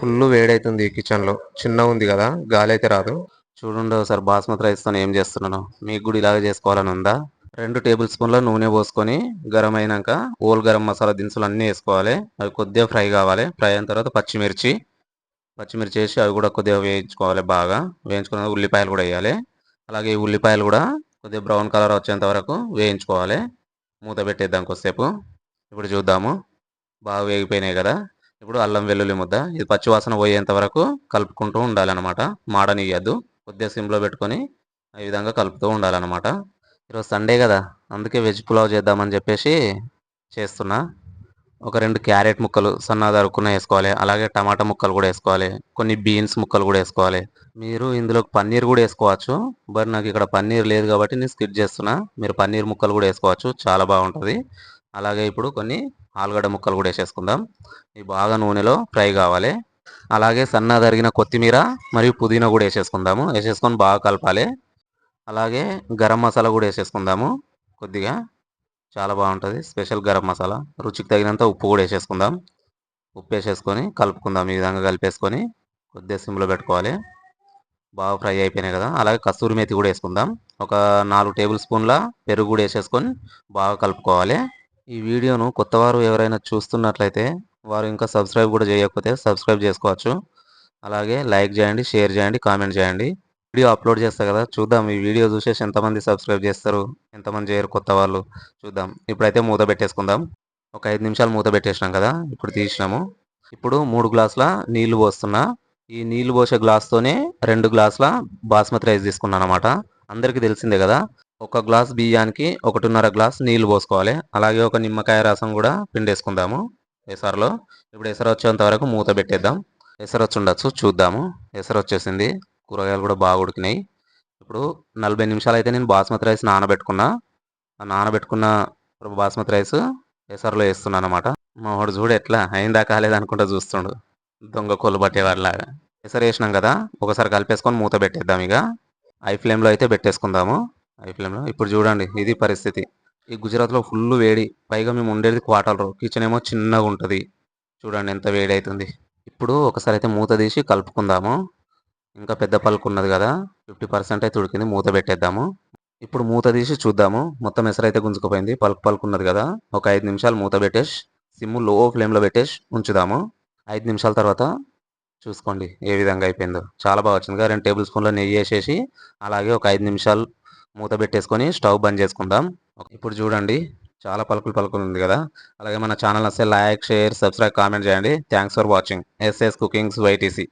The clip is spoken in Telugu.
ఫుల్ వేడైతుంది కిచెన్లో చిన్న ఉంది కదా గాలి అయితే రాదు. చూడండి ఒకసారి బాస్మతి రైస్తో ఏం చేస్తున్నాను. మీకు కూడా ఇలాగే చేసుకోవాలని ఉందా? రెండు టేబుల్ స్పూన్ల నూనె పోసుకొని గరం అయినాక ఓల్ గరం మసాలా దినుసులు అన్నీ వేసుకోవాలి. అవి కొద్దిగా ఫ్రై కావాలి. ఫ్రై అయిన తర్వాత పచ్చిమిర్చి. పచ్చిమిర్చి వేసి అవి కూడా కొద్దిగా వేయించుకోవాలి బాగా. వేయించుకున్న ఉల్లిపాయలు కూడా వేయాలి. అలాగే ఈ ఉల్లిపాయలు కూడా కొద్దిగా బ్రౌన్ కలర్ వచ్చేంత వరకు వేయించుకోవాలి. మూత పెట్టేద్దాం కొద్దిసేపు. ఇప్పుడు చూద్దాము. బాగా వేగిపోయినాయి కదా. ఇప్పుడు అల్లం వెల్లుల్లి ముద్ద. ఇది పచ్చివాసన పోయేంత వరకు కలుపుకుంటూ ఉండాలన్నమాట. మాడనియద్దు. కొద్దిగా సిమ్లో పెట్టుకొని ఈ విధంగా కలుపుతూ ఉండాలన్నమాట. ఈరోజు సండే కదా. అందుకే వెజ్ పులావ్ చేద్దామని చెప్పేసి చేస్తున్నా. ఒక రెండు క్యారెట్ ముక్కలు సన్నగా తరుక్కున్న వేసుకోవాలి. అలాగే టమాటా ముక్కలు కూడా వేసుకోవాలి. కొన్ని బీన్స్ ముక్కలు కూడా వేసుకోవాలి. మీరు ఇందులో పన్నీర్ కూడా వేసుకోవచ్చు. బట్ నాకు ఇక్కడ పన్నీర్ లేదు కాబట్టి నేను స్కిట్ చేస్తున్నా. మీరు పన్నీర్ ముక్కలు కూడా వేసుకోవచ్చు. చాలా బాగుంటుంది. అలాగే ఇప్పుడు కొన్ని ఆలుగడ్డ ముక్కలు కూడా వేసేసుకుందాం. ఇవి బాగా నూనెలో ఫ్రై కావాలి. అలాగే సన్న తరిగిన కొత్తిమీర మరియు పుదీనా కూడా వేసేసుకుందాము. వేసేసుకొని బాగా కలపాలి. అలాగే గరం మసాలా కూడా వేసేసుకుందాము కొద్దిగా. చాలా బాగుంటుంది. స్పెషల్ గరం మసాలా. రుచికి తగినంత ఉప్పు కూడా వేసేసుకుందాం. ఉప్పు వేసేసుకొని కలుపుకుందాం. ఈ విధంగా కలిపేసుకొని కొద్దిగా సిమ్లో పెట్టుకోవాలి. బాగా ఫ్రై అయిపోయినాయి కదా. అలాగే కస్తూరి మేతి కూడా వేసుకుందాం. ఒక నాలుగు టేబుల్ స్పూన్ల పెరుగు కూడా వేసేసుకొని బాగా కలుపుకోవాలి. ఈ వీడియోను కొత్తవారు ఎవరైనా చూస్తున్నట్లయితే వారు ఇంకా సబ్స్క్రైబ్ కూడా చేయకపోతే సబ్స్క్రైబ్ చేసుకోవచ్చు. అలాగే లైక్ చేయండి షేర్ చేయండి కామెంట్ చేయండి. వీడియో అప్లోడ్ చేస్తా కదా చూద్దాం. ఈ వీడియో చూసేసి ఎంతమంది సబ్స్క్రైబ్ చేస్తారు ఎంతమంది చేయరు కొత్త వాళ్ళు చూద్దాం. ఇప్పుడైతే మూత పెట్టేసుకుందాం. ఒక ఐదు నిమిషాలు మూత పెట్టేసినాం కదా ఇప్పుడు తీసినాము. ఇప్పుడు మూడు గ్లాసుల నీళ్ళు పోస్తున్నా ఈ నీళ్ళు పోసే గ్లాస్తోనే రెండు గ్లాసుల బాస్మతి రైస్ తీసుకున్నాను అనమాట అందరికీ తెలిసిందే కదా ఒక గ్లాస్ బియ్యానికి ఒకటిన్నర గ్లాస్ నీళ్ళు పోసుకోవాలి. అలాగే ఒక నిమ్మకాయ రసం కూడా పిండేసుకుందాము. ఎసరులో ఇప్పుడు ఎసరు వచ్చేంత వరకు మూత పెట్టేద్దాం. ఎసరు వచ్చి ఉండొచ్చు చూద్దాము. ఎసరు వచ్చేసింది. కూరగాయలు కూడా బాగా ఉడికినాయి. ఇప్పుడు నలభై నిమిషాలు అయితే నేను బాస్మతి రైస్ నానబెట్టుకున్నా. ఆ నానబెట్టుకున్న బాస్మతి రైస్ ఎసరులో వేస్తున్నాను అనమాట మా వాడు చూడు ఎట్లా అయిందా కాలేదనుకుంటా చూస్తుండు. దొంగ కొలు పట్టేవాడిలాగా. ఎసరు వేసినాం కదా ఒకసారి కలిపేసుకొని మూత పెట్టేద్దాం ఇక. ఐ ఫ్లేమ్లో అయితే పెట్టేసుకుందాము. ఐ ఇప్పుడు చూడండి ఇది పరిస్థితి. ఈ గుజరాత్లో ఫుల్ వేడి. పైగా మేము ఉండేది క్వార్టర్ కిచెన్ ఏమో చిన్నగా ఉంటుంది. చూడండి ఎంత వేడి అవుతుంది ఇప్పుడు ఒకసారి అయితే మూత తీసి కలుపుకుందాము. ఇంకా పెద్ద పలుకు ఉన్నది కదా. ఫిఫ్టీ పర్సెంట్ అయితే ఉడికింది. మూత పెట్టేద్దాము. ఇప్పుడు మూత తీసి చూద్దాము. మొత్తం ఎసరు అయితే గుంజుకుపోయింది. పలుకు పలుకు ఉన్నది కదా. ఒక ఐదు నిమిషాలు మూత పెట్టేసి సిమ్లో ఫ్లేమ్లో పెట్టేసి ఉంచుదాము. ఐదు నిమిషాల తర్వాత చూసుకోండి ఏ విధంగా అయిపోయిందో. చాలా బాగా వచ్చింది రెండు టేబుల్ స్పూన్లో నెయ్యి వేసేసి అలాగే ఒక ఐదు నిమిషాలు మూత పెట్టేసుకొని స్టవ్ బంద్ చేసుకుందాం. ఇప్పుడు చూడండి చాలా పలుకులు పలుకులు ఉంది కదా. అలాగే మన ఛానల్ వస్తే లైక్ షేర్ సబ్స్క్రైబ్ కామెంట్ చేయండి. Thanks for watching. SS cookings YTC.